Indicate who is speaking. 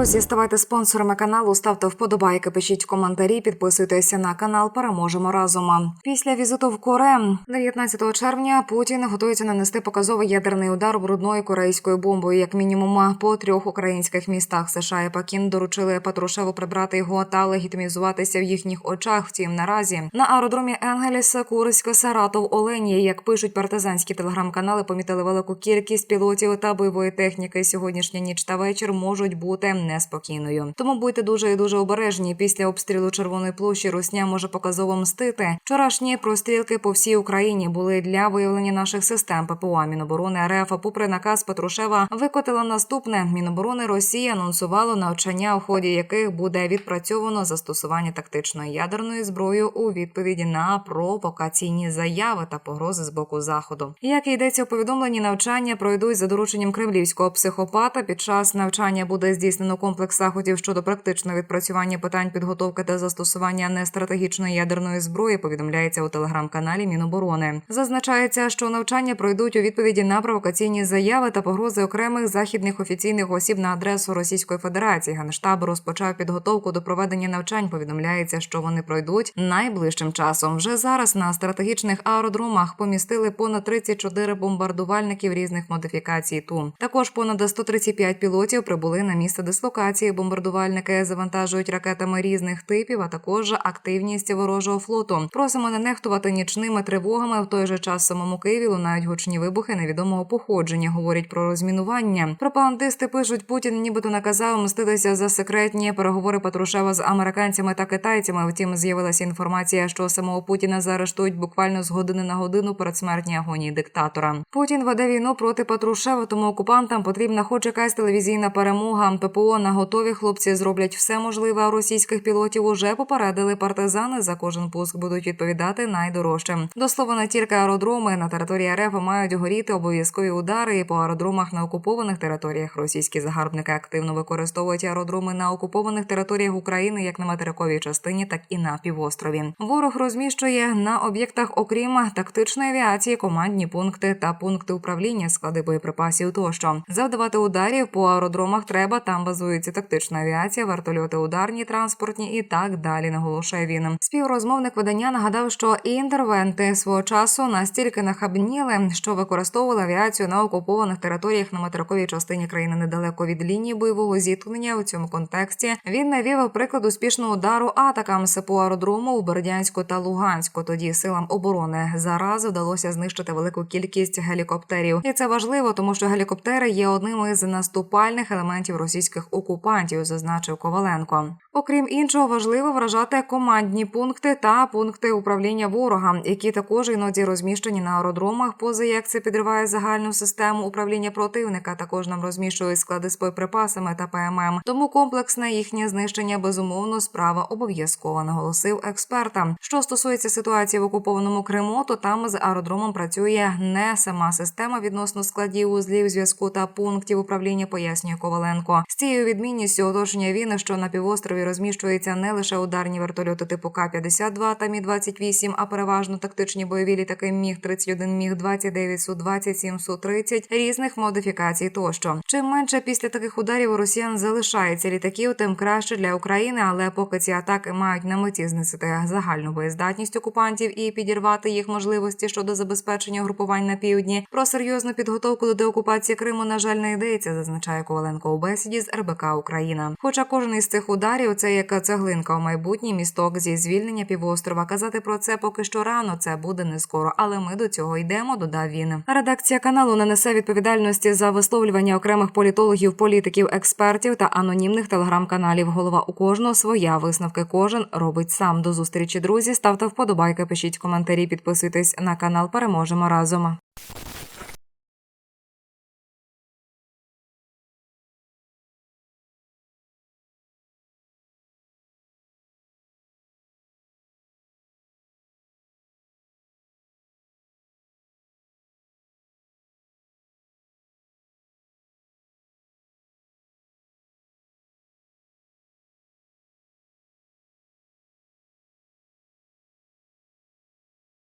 Speaker 1: Друзі, ставайте спонсорами каналу, ставте вподобайки, пишіть коментарі, підписуйтеся на канал. Переможемо разом. Після візиту в Коре 19 червня Путін готується нанести показовий ядерний удар брудною корейською бомбою. Як мінімум по трьох українських містах США і Пекін доручили Патрушеву прибрати його та легітимізуватися в їхніх очах. Втім, наразі на аеродромі Енгеліс, Курськ, Саратов, Оленії, як пишуть партизанські телеграм-канали, помітили велику кількість пілотів та бойової техніки. Сьогоднішня ніч та вечір можуть бути неспокійною. Тому будьте дуже і дуже обережні. Після обстрілу Червоної площі Русня може показово мстити. Вчорашні прострілки по всій Україні були для виявлення наших систем ППО. Міноборони РФ, попри наказ Петрушева, викотила наступне. Міноборони Росії анонсувало навчання, у ході яких буде відпрацьовано застосування тактичної ядерної зброї у відповіді на провокаційні заяви та погрози з боку заходу. Як йдеться у повідомленні, навчання пройдуть за дорученням кремлівського психопата. Під час навчання буде здійснено комплекс заходів щодо практичного відпрацювання питань підготовки та застосування нестратегічної ядерної зброї. Повідомляється у телеграм-каналі Міноборони. Зазначається, що навчання пройдуть у відповіді на провокаційні заяви та погрози окремих західних офіційних осіб на адресу Російської Федерації. Генштаб розпочав підготовку до проведення навчань. Повідомляється, що вони пройдуть найближчим часом. Вже зараз на стратегічних аеродромах помістили понад 34 бомбардувальників різних модифікацій. Ту також понад 135 пілотів прибули на місце дислокації. Бомбардувальники завантажують ракетами різних типів, а також активність ворожого флоту. Просимо не нехтувати нічними тривогами. В той же час в самому Києві лунають гучні вибухи невідомого походження. Говорять про розмінування. Пропагандисти пишуть, Путін нібито наказав мститися за секретні переговори Патрушева з американцями та китайцями. Втім, з'явилася інформація, що самого Путіна заарештують буквально з години на годину перед смертні агонії диктатора. Путін веде війну проти Патрушева, тому окупантам потрібна хоч якась телевізійна перемога. ППО на готові хлопці зроблять все можливе. А російських пілотів уже попередили партизани. За кожен пуск будуть відповідати найдорожчим. До слова, не тільки аеродроми на території РФ мають горіти обов'язкові удари. І по аеродромах на окупованих територіях російські загарбники активно використовують аеродроми на окупованих територіях України як на материковій частині, так і на півострові. Ворог розміщує на об'єктах, окрім тактичної авіації, командні пункти та пункти управління, склади боєприпасів тощо. Завдавати ударів по аеродромах треба. Там базується тактична авіація, вертольоти, ударні, транспортні і так далі. Наголошує він. Співрозмовник видання нагадав, що інтервенти свого часу настільки нахабніли, що використовували авіацію на окупованих територіях на материковій частині країни недалеко від лінії бойового зіткнення. У цьому контексті він навів приклад успішного удару атакам по аеродрому у Бердянську та Луганську. Тоді силам оборони зараз вдалося знищити велику кількість гелікоптерів, і це важливо, тому що гелікоптери є одним із наступальних елементів російських окупантів, зазначив Коваленко. Окрім іншого, важливо вражати командні пункти та пункти управління ворога, які також іноді розміщені на аеродромах. Поза як це підриває загальну систему управління противника. Також нам розміщують склади з боєприпасами та ПММ. Тому комплексне їхнє знищення безумовно справа обов'язкова, наголосив експерта. Що стосується ситуації в окупованому Криму, то там з аеродромом працює не сама система відносно складів узлів зв'язку та пунктів управління, пояснює Коваленко. З цією відмінністю оточення він, що на півострові розміщуються не лише ударні вертольоти типу К-52 та Мі-28, а переважно тактичні бойові літаки Міг-31, Міг-29, Су-27, Су-30, різних модифікацій тощо. Чим менше після таких ударів у росіян залишається літаків, тим краще для України. Але поки ці атаки мають на меті знесити загальну боєздатність окупантів і підірвати їх можливості щодо забезпечення групувань на півдні, про серйозну підготовку до деокупації Криму, на жаль, не йдеться, зазначає Коваленко у бесіді з РБК Україна. Хоча кожен із цих ударів це як цеглинка у майбутній місток зі звільнення півострова. Казати про це поки що рано. Це буде не скоро, але ми до цього йдемо. Додав він. Редакція каналу не несе відповідальності за висловлювання окремих політологів, політиків, експертів та анонімних телеграм-каналів. Голова у кожного своя висновки. Кожен робить сам. До зустрічі, друзі. Ставте вподобайки, пишіть коментарі, підписуйтесь на канал. Переможемо разом.